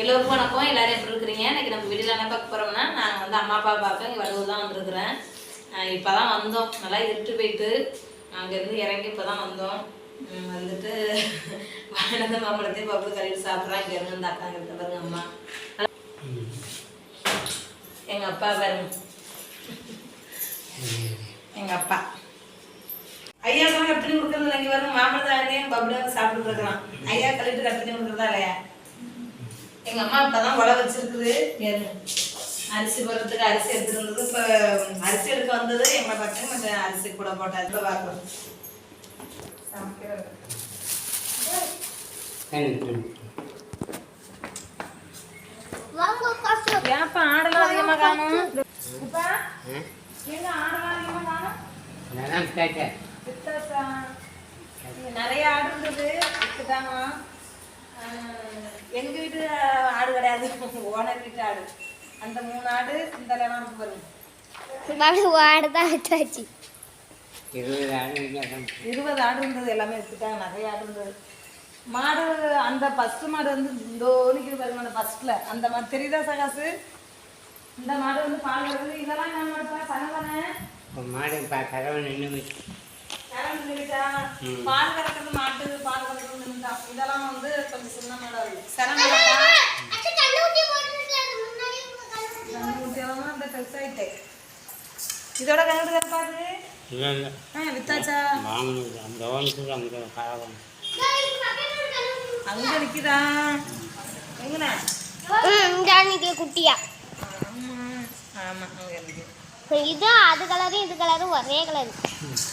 எல்லோருக்கும் வணக்கம். எல்லாரும் எப்படி இருக்கிறீங்க? இன்னைக்கு நம்ம வீட்டில் என்ன பார்க்க போறோம்னா நான் வந்து அம்மா அப்பா பார்க்க இங்கே வடுவு தான் வந்திருக்கிறேன். இப்போ தான் வந்தோம். நல்லா இருட்டு போயிட்டு. அங்கேருந்து இறங்கி இப்போ தான் வந்தோம் வந்துட்டு வாழ்ந்த மாம்பழத்தையும் பப்பு கறிட்டு சாப்பிட்றோம் இங்கே இருந்து இந்த அக்கா கிட்ட பாருங்க அம்மா. எங்கள் அப்பா பாருங்க. எங்கள் அப்பா. ஐயா தான் கட் பண்ணி கொடுக்குறது இங்கே வரும் மாம்பழத்தையும் பப்புடாக சாப்பிட்டு இருக்கிறான் ஐயா கழிட்டு கட்டி கொடுக்குறதா இல்லையா? எங்க அம்மா இப்பதான் உழ வச்சிருக்குது. அரிசி போடுறதுக்கு அரிசி எடுத்துட்டு இருந்தது இப்ப அரிசி எடுக்க வந்தது. எங்க பக்கம் கொஞ்சம் அரிசி கூட போட்டாச்சு இப்ப பார்க்கலாம் ஏப்பா ஆடெல்லாம் அதிகமா காணும். இப்ப நிறைய ஆடு இருந்தது. வித்துட்டாங்க எங்க வீட்டு ஆடு கிடையாது. ஓனர் வீட்டு ஆடு. அந்த மூணு ஆடு இந்த இடம் பாருங்க வாடதான் விட்டாச்சு இருபது ஆடு இருந்தது எல்லாமே வித்துட்டாங்க நிறைய ஆடு இருந்தது. மாடு அந்த ஃபர்ஸ்ட் மாடு வந்து இந்த நிற்கிது பாருங்க அந்த ஃபர்ஸ்ட்ல அந்த மாடு தெரியுதா சகாசு? இந்த மாடு வந்து பால் கறக்குது இதெல்லாம் என்ன மாடுப்பா? சனதானே மாடு கதவை நின்று நின்னுட்டா. பால் கறக்கிறது மாட்டு பால் கறக்கிறது. இதெல்லாம் வந்து கொஞ்சம் மாடா இருக்கு. சனமாடா அந்த பெருசாயிட்டே இதோட கரடு கறப்பாது இல்லை இல்லை ஆ வித்தாச்சா? வாங்கணும் அந்த ஓனுக்கு அங்கே கலவரம் அங்க நிக்குதா? எங்கண்ணா? இங்கே குட்டியா? ஆமா ஆமா அங்க இருக்கு இது அது கலரும் இது கலரும் ஒரே கலர் வா அந்த பக்கம் வா சார்.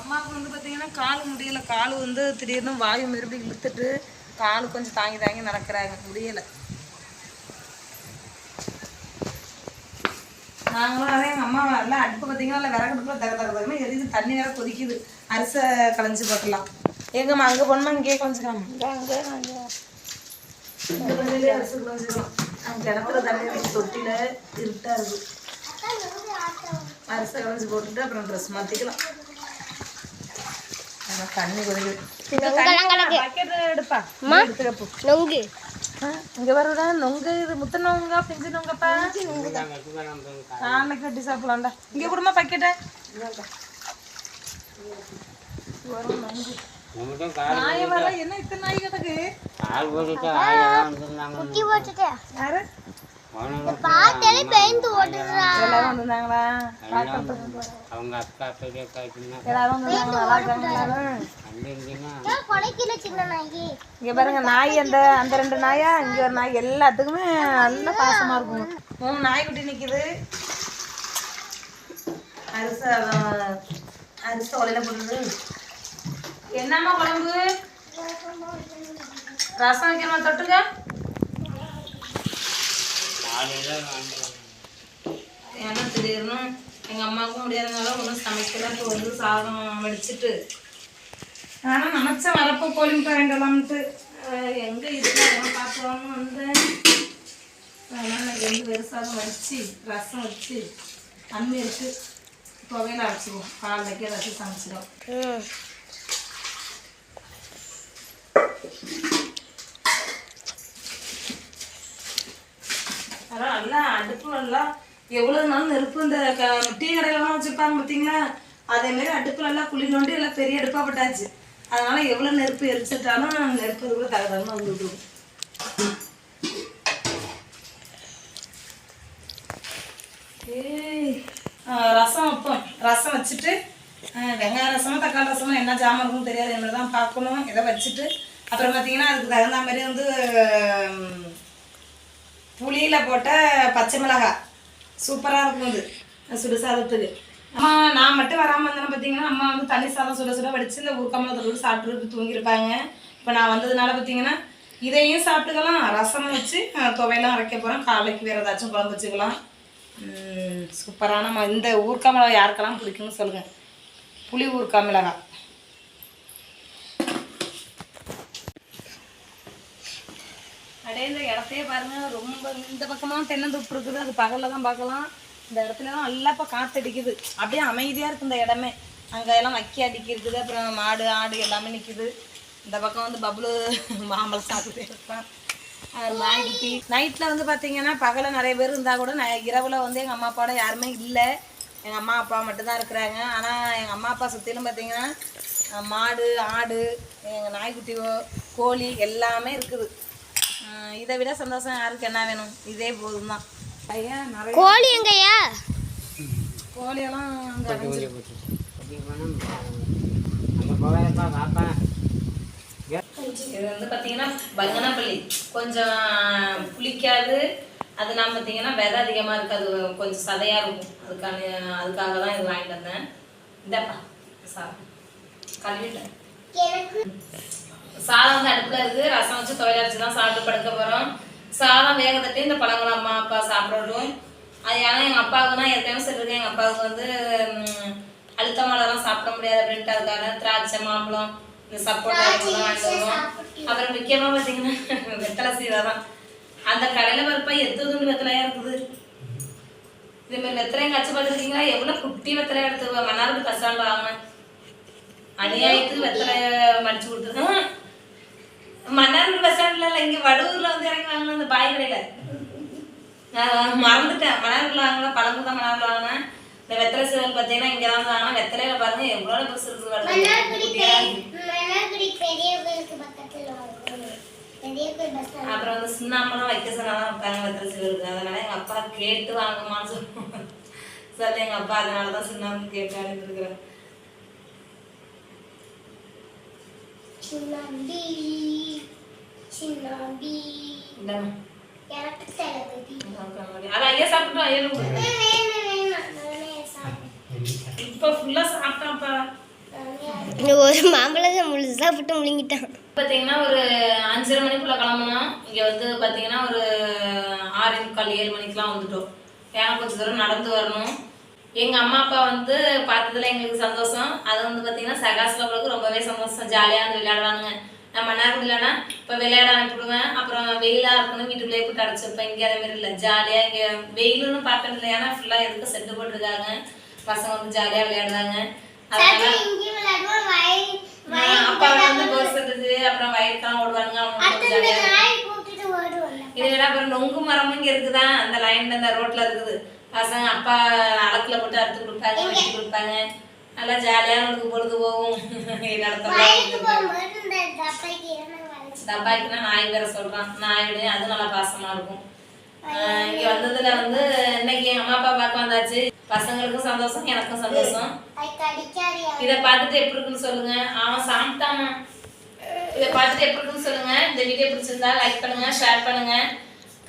அம்மாவுக்கு வந்து பார்த்தீங்கன்னா கால் முடியல. கால் வந்து திடீர்னு வாயு மறுபடி இழுத்துட்டு கால் கொஞ்சம் தாங்கி தாங்கி நடக்கிறாங்க. முடியல. நாங்களும் அதே எங்கள் அம்மா வரல. அடுப்பு பார்த்தீங்கன்னா இல்லை விறகு அடுப்பில் தக தக எரியுது. தண்ணி வேற கொதிக்குது. அரிசை களைஞ்சு போட்டலாம் எங்கம்மா அங்கே போனோமா இங்கேயே கொஞ்சிக்கலாம் இந்த பகுதியிலே அரிசி கொஞ்சிக்கலாம் அங்கே கிணத்துல தண்ணி வச்சு தொட்டியில் இருட்டாக இருக்குது அரிசி களைஞ்சு போட்டுட்டு அப்புறம் ட்ரெஸ் மாற்றிக்கலாம் ஆனா தண்ணி ஆ, இங்க வருடா நொங்கு இது முத்த நொங்கா பிஞ்சு நொங்கப்பா. நாளைக்கு கட்டி சாப்பிடலாம்டா. இங்க கொடுமா பக்கெட்ட என்ன இத்தனை நாய் கிடக்கு? கால் போட்டுட்டு. பார்த்தாலே எல்லாரும் வந்திருந்தாங்களா? பார்க்கறதுக்கு அவங்க அக்கா பெரிய அக்கா சின்ன எல்லாரும். இங்க பாருங்க நாய் அந்த அந்த ரெண்டு நாயா? இங்க ஒரு நாய். எல்லாத்துக்குமே நல்ல பாசமா இருக்கும். மூணு நாய்க்குட்டி நிக்குது. அரிசை அரிசை ஒலையில போடுறது என்னம்மா குழம்பு? ரசம் வைக்கணுமா தொட்டுக்க? ஏன்னா திடீர்னு எங்க அம்மாவுக்கும் முடியாதனால ஒன்றும் சமைக்கல. இப்போ வந்து சாதம் வடிச்சிட்டு. ஆனால் நினச்சேன் வரப்போ கோழி முட்டை வேண்டலாம்ட்டு. எங்கே இருக்கு அதெல்லாம் பார்க்கலாம்னு வந்தேன் அதனால் நான் ரெண்டு சாதம் வச்சு ரசம் வச்சு அம்மி இருக்கு துவையில அரைச்சிடுவோம் காலைக்கு ஏதாச்சும் சமைச்சிடும். அதெல்லாம் நல்லா அடுப்பு நல்லா எவ்வளவு நாள் நெருப்பு இந்த க- டீ கடையிலலாம் வச்சிருப்பாங்க பார்த்தீங்களா அதே மாதிரி அடுப்புல எல்லாம் குழி நோண்டி எல்லாம் பெரிய அடுப்பாக பட்டாச்சு. அதனால எவ்வளோ நெருப்பு எரிச்சிட்டாலும் நெருப்பு கூட தக வந்துட்டு ஏய், ரசம் வைப்போம். ரசம் வச்சுட்டு வெங்காய ரசமும் தக்காளி ரசமும் என்ன ஜாமான் இருக்குன்னு தெரியாது. என்ன தான் பார்க்கணும். இதை வச்சுட்டு அப்புறம் பார்த்தீங்கன்னா அதுக்கு தகுந்த மாதிரி வந்து ம், போட்ட பச்சை மிளகாய் சூப்பராக இருக்கும் அது. சுடு சாதத்துக்கு. அம்மா நான் மட்டும் வராமல் இருந்தேன்னா பார்த்தீங்கன்னா அம்மா வந்து தண்ணி சாதம் சுட சுட வடித்து இந்த ஊர்க்கம்பளத்தோடு சாப்பிட்டு தூங்கியிருப்பாங்க. இப்போ நான் வந்ததுனால பார்த்தீங்கன்னா இதையும் சாப்பிட்டுக்கலாம். ரசம் வச்சு துவையெல்லாம் அரைக்க போகிறோம் காலைக்கு வேறு ஏதாச்சும் குழம்பு வச்சுக்கலாம். சூப்பரான ம- இந்த ஊர்க்கா மிளகாய் யாருக்கெல்லாம் பிடிக்கும்னு சொல்லுங்கள் புளி ஊர்க்கா மிளகாய் இந்த இடத்தையே பாருங்க. ரொம்ப இந்த பக்கமா தென்னந்தோப்பு இருக்குது. அது பகல்ல தான் பார்க்கலாம். இந்த இடத்துல தான் நல்லா இப்போ காத்தடிக்குது. அப்படியே அமைதியா இருக்கு இந்த இடமே. அங்கே எல்லாம் வக்கி அடிக்கி இருக்குது அப்புறம் மாடு ஆடு எல்லாமே நிற்குது இந்த பக்கம் வந்து பப்ளு மாம்பழம் சாப்பிட்டு இருப்பான் வாங்கிட்டு நாய்க்குட்டி நைட்டில் வந்து பார்த்தீங்கன்னா பகலில் நிறைய பேர் இருந்தால் கூட நான் இரவில் வந்து எங்கள் அம்மா அப்பாவோட யாருமே இல்லை. எங்கள் அம்மா அப்பா மட்டும்தான் இருக்கிறாங்க. ஆனால் எங்கள் அம்மா அப்பா சுற்றிலும் பார்த்தீங்கன்னா மாடு ஆடு எங்கள் நாய்க்குட்டியோ கோழி எல்லாமே இருக்குது. இதை விட சந்தோஷம் யாருக்கு என்ன வேணும்? இதே போதும் தான் ஐயா நிறைய கோழி எங்கய்யா? கோழியெல்லாம் இது வந்து பார்த்தீங்கன்னா பங்கனப்பள்ளி. கொஞ்சம் புளிக்காது. அது நான் பார்த்தீங்கன்னா விதை அதிகமாக இருக்காது. கொஞ்சம் சதையாக இருக்கும். அதுக்கான அதுக்காக தான் இது வாங்கிட்டு வந்தேன். இந்தப்பா சாதம் கழுவிட்டேன். சாதம் வந்து அடுப்பில் இருக்குது ரசம் வச்சு துவையல் அரைச்சி தான் சாப்பிட்டு படுக்க போகிறோம் சாதம் வேக தட்டி இந்த பழங்களை அம்மா அப்பா சாப்பிடட்டும் அது ஏன்னா எங்கள் அப்பாவுக்கு தான் ஏற்கனவே சொல்லியிருக்கேன். எங்கள் அப்பாவுக்கு வந்து அழுத்த மலைலாம் சாப்பிட முடியாது அப்படின்ட்டு. அதுக்காக திராட்சை மாம்பழம் இந்த சப்போட்டா இதெல்லாம் வாங்கிட்டு வருவோம். அப்புறம் முக்கியமாக பார்த்தீங்கன்னா வெத்தலை சீரா தான். அந்த கடையில் வரப்ப எத்து துண்டு வெத்தலையா இருக்குது? இதே மாதிரி வெத்தலையும் கச்சு பார்த்துருக்கீங்களா? எவ்வளோ குட்டி வெத்தலையா எடுத்து மன்னாருக்கு ஸ்டாண்ட் வாங்கினேன். அநியாயத்துக்கு வெத்தலைய மடிச்சு கொடுத்துருக்கேன் மன்னார்குடி பஸ் ஸ்டாண்ட்ல இல்லை இங்கே வடூர்ல வந்து இறங்கி வாங்கினேன் அந்த பாய் கடையில. நான் மறந்துட்டேன். மன்னார்குடியில் வாங்கினா பழங்கு தான் வாங்கினேன். இந்த வெத்தலை சிவல் பார்த்தீங்கன்னா இங்கே தான் வாங்கினேன். வெத்தலையில பாருங்க எவ்வளோ பெருசு இருக்குது மன்னார்குடி குட்டியா இருக்கு. பெரிய- மன்னார்குடி பெரிய கோயிலுக்கு பக்கத்துல ஒரு பெரிய கோயில் பஸ் ஸ்டாண்ட் அப்புறம் வந்து சின்னாம்பழம் வைக்க சொன்னாலும் வைப்பாங்க வெத்தலை சிவருக்கு அதனால எங்க அப்பா கேட்டு வாங்குமான்னு சொல்லுவாங்க. சொல்லி எங்க அப்பா அதனால தான் சின்னாம்பழம் கேட்டு அனுப்பியிருக்கிறேன் சின்னாண்டி இந்தாம்மா. எனக்கு தளபதி. அது ஐயா சாப்பிட்டோம் ஐயா இப்ப ஃபுல்லா சாப்பிட்டான்ப்பா. ஒரு மாம்பழத்தை முழுசா சாப்பிட்டு முழுங்கிட்டான். பார்த்தீங்கன்னா ஒரு அஞ்சரை மணிக்குள்ள கிளம்பணும் இங்க வந்து பார்த்தீங்கன்னா ஒரு ஆறு முக்கால் ஏழு மணிக்கெல்லாம் வந்துட்டோம். ஏன்னா கொஞ்சம் தூரம் நடந்து வரணும். எங்க அம்மா அப்பா வந்து பார்த்ததுல எங்களுக்கு சந்தோஷம். அது வந்து பார்த்தீங்கன்னா சகாசிலவங்களுக்கு ரொம்பவே சந்தோஷம். ஜாலியாக வந்து விளையாடுவானுங்க. நான் மன்னார்குடி இல்லைன்னா இப்போ விளையாட அனுப்பிவிடுவேன் அப்புறம் வெயிலாக இருக்கணும் வீட்டுக்குள்ளேயே போட்டு அடைச்சி வைப்பேன். இங்கே அதே மாதிரி இல்லை. ஜாலியாக இங்கே வெயிலுன்னு பார்க்கறது இல்லை. ஏன்னா ஃபுல்லாக எதுக்கு செட்டு போட்டிருக்காங்க. பசங்க வந்து ஜாலியாக விளையாடுவாங்க. அப்பா வந்து அப்புறம் வயலுக்கெல்லாம் ஓடுவானுங்க. அவங்க ரொம்ப ஜாலியா இருக்கும். நாய் கூப்பிட்டுட்டு வருவோம்ல. இதை விட அப்புறம் நொங்கு மரமும் இங்க இருக்குதா அந்த லைன்ல இந்த ரோட்ல இருக்குது. பசங்க அப்பா அளக்குல போட்டு அறுத்து கொடுப்பாங்க வெட்டி கொடுப்பாங்க. நல்லா ஜாலியா நமக்கு பொழுது போகும். டப்பைக்கு இறந்து வளைச்சு டப்பாய்க்குனா நாய் நாயுடைய அது நல்லா பாசமா இருக்கும். இங்க வந்ததுல வந்து இன்னைக்கு அம்மா அப்பா பார்க்க வந்தாச்சு. பசங்களுக்கும் சந்தோஷம் எனக்கும் சந்தோஷம். இதை பார்த்துட்டு எப்படி இருக்குன்னு சொல்லுங்க. அவன் சாப்பிட்டானா. இதை பார்த்துட்டு எப்படி இருக்குன்னு சொல்லுங்க. இந்த வீடியோ பிடிச்சிருந்தா லைக் பண்ணுங்க ஷேர் பண்ணுங்க.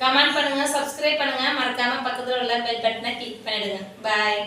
கமெண்ட் பண்ணுங்க சப்ஸ்கிரைப் பண்ணுங்க. மறக்காம பக்கத்துல உள்ள பெல் பட்டனை கிளிக் பண்ணிடுங்க. பாய்